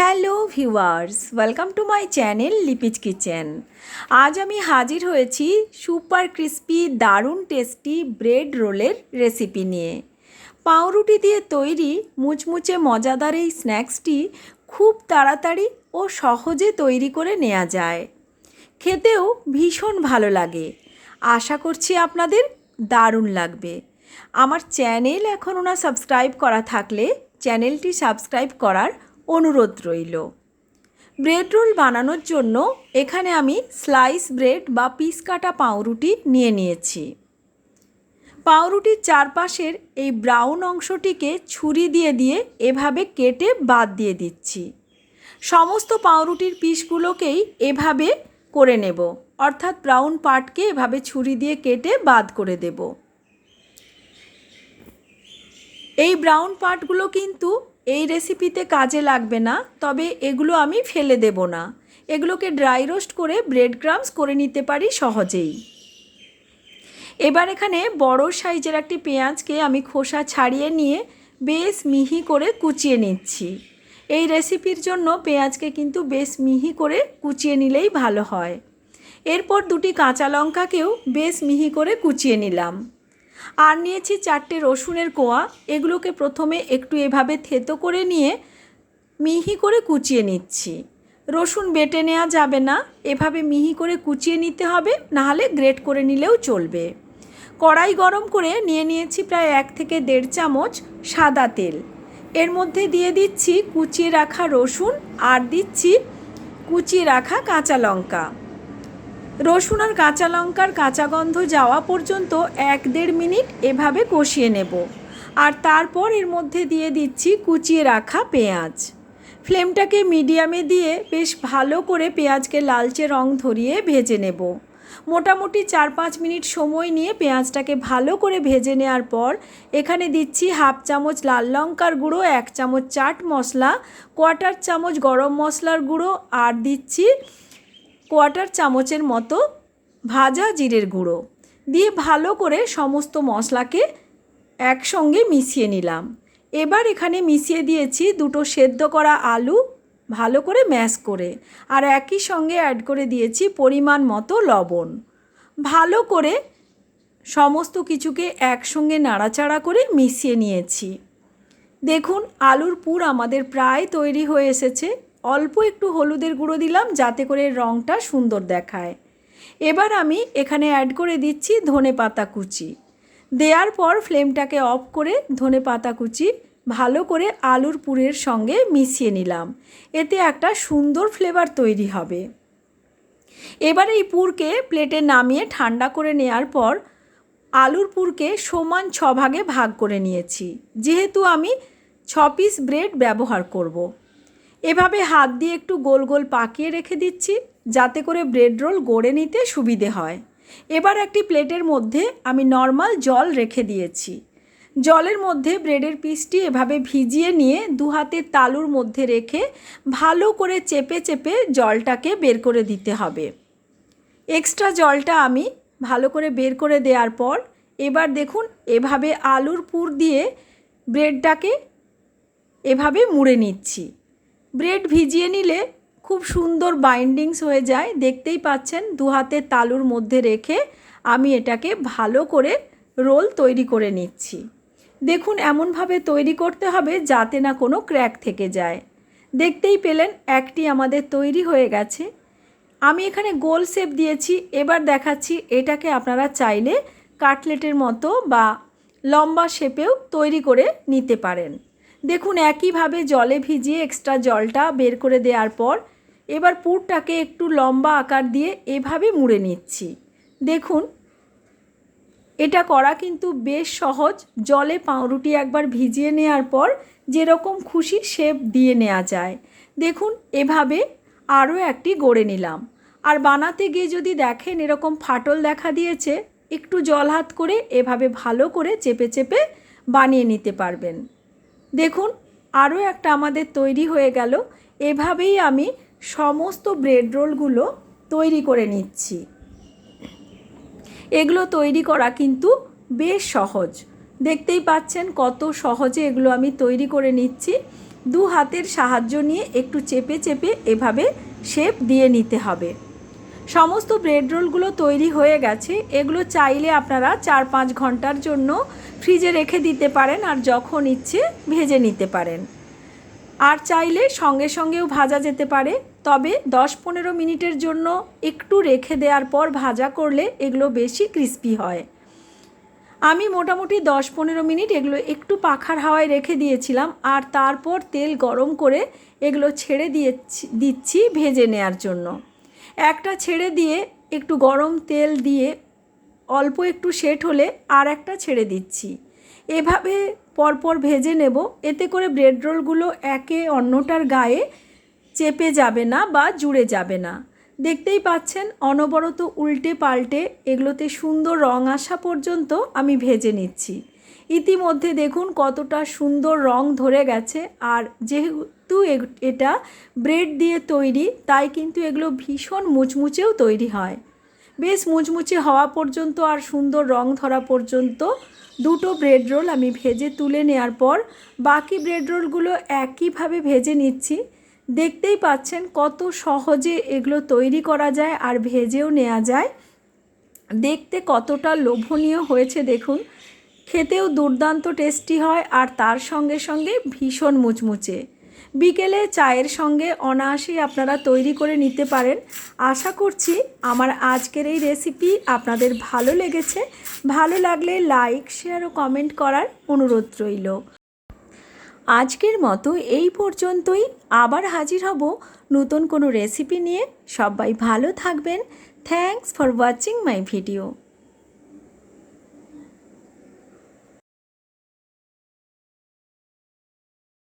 Hello viewers welcome to my channel Lipi's kitchen আজ আমি হাজির হয়েছি সুপার ক্রিস্পি, দারুণ টেস্টি ব্রেড রোলের রেসিপি নিয়ে। পাউরুটি দিয়ে তৈরি মুচমুচে মজাদার এই স্ন্যাক্সটি খুব তাড়াতাড়ি ও সহজে তৈরি করে নেওয়া যায়। খেতেও ভীষণ ভালো লাগে। আশা করছি আপনাদের দারুণ লাগবে। আমার চ্যানেল এখনও না সাবস্ক্রাইব করা থাকলে চ্যানেলটি সাবস্ক্রাইব করার অনুরোধ রইল। ব্রেড রোল বানানোর জন্য এখানে আমি স্লাইস ব্রেড বা পিস কাটা পাউরুটি নিয়ে নিয়েছি। পাউরুটির চারপাশের এই ব্রাউন অংশটিকে ছুরি দিয়ে দিয়ে এভাবে কেটে বাদ দিয়ে দিচ্ছি। সমস্ত পাউরুটির পিসগুলোকেই এভাবে করে নেব, অর্থাৎ ব্রাউন পার্টকে এভাবে ছুরি দিয়ে কেটে বাদ করে দেব। এই ব্রাউন পার্টগুলো কিন্তু এই রেসিপিতে কাজে লাগবে না, তবে এগুলো আমি ফেলে দেব না। এগুলোকে ড্রাই রোস্ট করে ব্রেড ক্রামস করে নিতে পারি সহজেই। এবার এখানে বড় সাইজের একটি পেঁয়াজকে আমি খোসা ছাড়িয়ে নিয়ে বেশ মিহি করে কুচিয়ে নিচ্ছি। এই রেসিপির জন্য পেঁয়াজকে কিন্তু বেশ মিহি করে কুচিয়ে নিলেই ভালো হয়। এরপর দুটি কাঁচা লঙ্কাকেও বেশ মিহি করে কুচিয়ে নিলাম। আর নিয়েছি চারটে রসুনের কোয়া। এগুলোকে প্রথমে একটু এভাবে থেতো করে নিয়ে মিহি করে কুচিয়ে নিচ্ছি। রসুন বেটে নেওয়া যাবে না। এভাবে মিহি করে কুচিয়ে নিতে হবে, নাহলে গ্রেট করে নিলেও চলবে। কড়াই গরম করে নিয়ে নিয়েছি প্রায় এক থেকে দেড় চামচ সাদা তেল। এর মধ্যে দিয়ে দিচ্ছি কুচিয়ে রাখা রসুন আর দিচ্ছি কুচিয়ে রাখা কাঁচা লঙ্কা। রসুন আর কাঁচা লঙ্কার কাঁচা গন্ধ যাওয়া পর্যন্ত এক দেড় মিনিট এভাবে কষিয়ে নেব। আর তারপর এর মধ্যে দিয়ে দিচ্ছি কুচিয়ে রাখা পেঁয়াজ। ফ্লেমটাকে মিডিয়ামে দিয়ে বেশ ভালো করে পেঁয়াজকে লালচে রং ধরিয়ে ভেজে নেব। মোটামুটি চার পাঁচ মিনিট সময় নিয়ে পেঁয়াজটাকে ভালো করে ভেজে নেওয়ার পর এখানে দিচ্ছি হাফ চামচ লাল লঙ্কার গুঁড়ো, এক চামচ চাট মশলা কোয়াটার চামচ গরম মশলার গুঁড়ো, আর দিচ্ছি কোয়াটার চামচের মতো ভাজা জিরের গুঁড়ো দিয়ে ভালো করে সমস্ত মশলাকে একসঙ্গে মিশিয়ে নিলাম। এবার এখানে মিশিয়ে দিয়েছি দুটো সেদ্ধ করা আলু ভালো করে ম্যাশ করে আর একই সঙ্গে অ্যাড করে দিয়েছি পরিমাণ মতো লবণ। ভালো করে সমস্ত কিছুকে একসঙ্গে নাড়াচাড়া করে মিশিয়ে নিয়েছি। দেখুন, আলুর পুর আমাদের প্রায় তৈরি হয়ে এসেছে। অল্প একটু হলুদের গুঁড়ো দিলাম যাতে করে রঙটা সুন্দর দেখায়। এবার আমি এখানে অ্যাড করে দিচ্ছি ধনে পাতা কুচি। দেওয়ার পর ফ্লেমটাকে অফ করে ধনে পাতা কুচি ভালো করে আলুর পুরের সঙ্গে মিশিয়ে নিলাম। এতে একটা সুন্দর ফ্লেভার তৈরি হবে। এবার এই পুরকে প্লেটে নামিয়ে ঠান্ডা করে নেওয়ার পর আলুর পুরকে সমান ছ ভাগে ভাগ করে নিয়েছি। যেহেতু আমি ছ পিস ব্রেড ব্যবহার করব। এভাবে হাত দিয়ে একটু গোল গোল পাকিয়ে রেখে দিচ্ছি, যাতে করে ব্রেড রোল গড়ে নিতে সুবিধে হয়। এবার একটি প্লেটের মধ্যে আমি নর্মাল জল রেখে দিয়েছি। জলের মধ্যে ব্রেডের পিসটি এভাবে ভিজিয়ে নিয়ে দু হাতের তালুর মধ্যে রেখে ভালো করে চেপে চেপে জলটাকে বের করে দিতে হবে। এক্সট্রা জলটা আমি ভালো করে বের করে দেওয়ার পর, এবার দেখুন এভাবে আলুর পুর দিয়ে ব্রেডটাকে এভাবে মুড়ে নিচ্ছি। ব্রেড ভিজিয়ে নিলে খুব সুন্দর বাইন্ডিংস হয়ে যায়। দেখতেই পাচ্ছেন, দু হাতের তালুর মধ্যে রেখে আমি এটাকে ভালো করে রোল তৈরি করে নিচ্ছি। দেখুন, এমনভাবে তৈরি করতে হবে যাতে না কোনো ক্র্যাক থেকে যায়। দেখতেই পেলেন, একটি আমাদের তৈরি হয়ে গেছে। আমি এখানে গোল শেপ দিয়েছি। এবার দেখাচ্ছি, এটাকে আপনারা চাইলে কাটলেটের মতো বা লম্বা শেপেও তৈরি করে নিতে পারেন। দেখুন, একইভাবে জলে ভিজিয়ে এক্সট্রা জলটা বের করে দেওয়ার পর এবার পুরটাকে একটু লম্বা আকার দিয়ে এভাবে মুড়ে নিচ্ছি। দেখুন, এটা করা কিন্তু বেশ সহজ। জলে পাউরুটি একবার ভিজিয়ে নেওয়ার পর যেরকম খুশি শেপ দিয়ে নেওয়া যায়। দেখুন, এভাবে আরও একটি গড়ে নিলাম। আর বানাতে গিয়ে যদি দেখেন এরকম ফাটল দেখা দিয়েছে, একটু জল হাত করে এভাবে ভালো করে চেপে চেপে বানিয়ে নিতে পারবেন। দেখুন, আরও একটা আমাদের তৈরি হয়ে গেল। এভাবেই আমি সমস্ত ব্রেড রোলগুলো তৈরি করে নিচ্ছি। এগুলো তৈরি করা কিন্তু বেশ সহজ। দেখতেই পাচ্ছেন কত সহজে এগুলো আমি তৈরি করে নিচ্ছি। দু হাতের সাহায্য নিয়ে একটু চেপে চেপে এভাবে শেপ দিয়ে নিতে হবে। সমস্ত ব্রেড রোলগুলো তৈরি হয়ে গেছে। এগুলো চাইলে আপনারা চার পাঁচ ঘণ্টার জন্য ফ্রিজে রেখে দিতে পারেন আর যখন ইচ্ছে ভেজে নিতে পারেন। আর চাইলে সঙ্গে সঙ্গেও ভাজা যেতে পারে, তবে দশ পনেরো মিনিটের জন্য একটু রেখে দেওয়ার পর ভাজা করলে এগুলো বেশি ক্রিস্পি হয়। আমি মোটামুটি দশ পনেরো মিনিট এগুলো একটু পাখার হাওয়ায় রেখে দিয়েছিলাম আর তারপর তেল গরম করে এগুলো ছেড়ে দিয়ে দিচ্ছি ভেজে নেয়ার জন্য। একটা ছেড়ে দিয়ে একটু গরম তেল দিয়ে অল্প একটু সেট হলে আর একটা ছেড়ে দিচ্ছি। এভাবে পরপর ভেজে নেব। এতে করে ব্রেড রোলগুলো একে অন্যটার গায়ে চেপে যাবে না বা জুড়ে যাবে না। দেখতেই পাচ্ছেন, অনবরত উল্টে পাল্টে এগুলোতে সুন্দর রং আসা পর্যন্ত আমি ভেজে নিচ্ছি। ইতিমধ্যে দেখুন কতটা সুন্দর রং ধরে গেছে। আর যেহেতু এগ- এটা ব্রেড দিয়ে তৈরি, তাই কিন্তু এগুলো ভীষণ মুচমুচেও তৈরি হয়। বেশ মুচমুচে হওয়া পর্যন্ত আর সুন্দর রং ধরা পর্যন্ত দুটো ব্রেড রোল আমি ভেজে তুলে নেওয়ার পর বাকি ব্রেড রোলগুলো একইভাবে ভেজে নিচ্ছি। দেখতেই পাচ্ছেন কত সহজে এগুলো তৈরি করা যায় আর ভেজেও নেওয়া যায়। দেখতে কতটা লোভনীয় হয়েছে দেখুন। খেতেও দুর্দান্ত টেস্টি হয় আর তার সঙ্গে সঙ্গে ভীষণ মুচমুচে। বিকেলে চায়ের সঙ্গে অনায়াসেই আপনারা তৈরি করে নিতে পারেন। আশা করছি আমার আজকের এই রেসিপি আপনাদের ভালো লেগেছে। ভালো লাগলে লাইক শেয়ার ও কমেন্ট করার অনুরোধ রইল। আজকের মতো এই পর্যন্তই। আবার হাজির হব নতুন কোনো রেসিপি নিয়ে। সবাই ভালো থাকবেন। Thanks for watching my video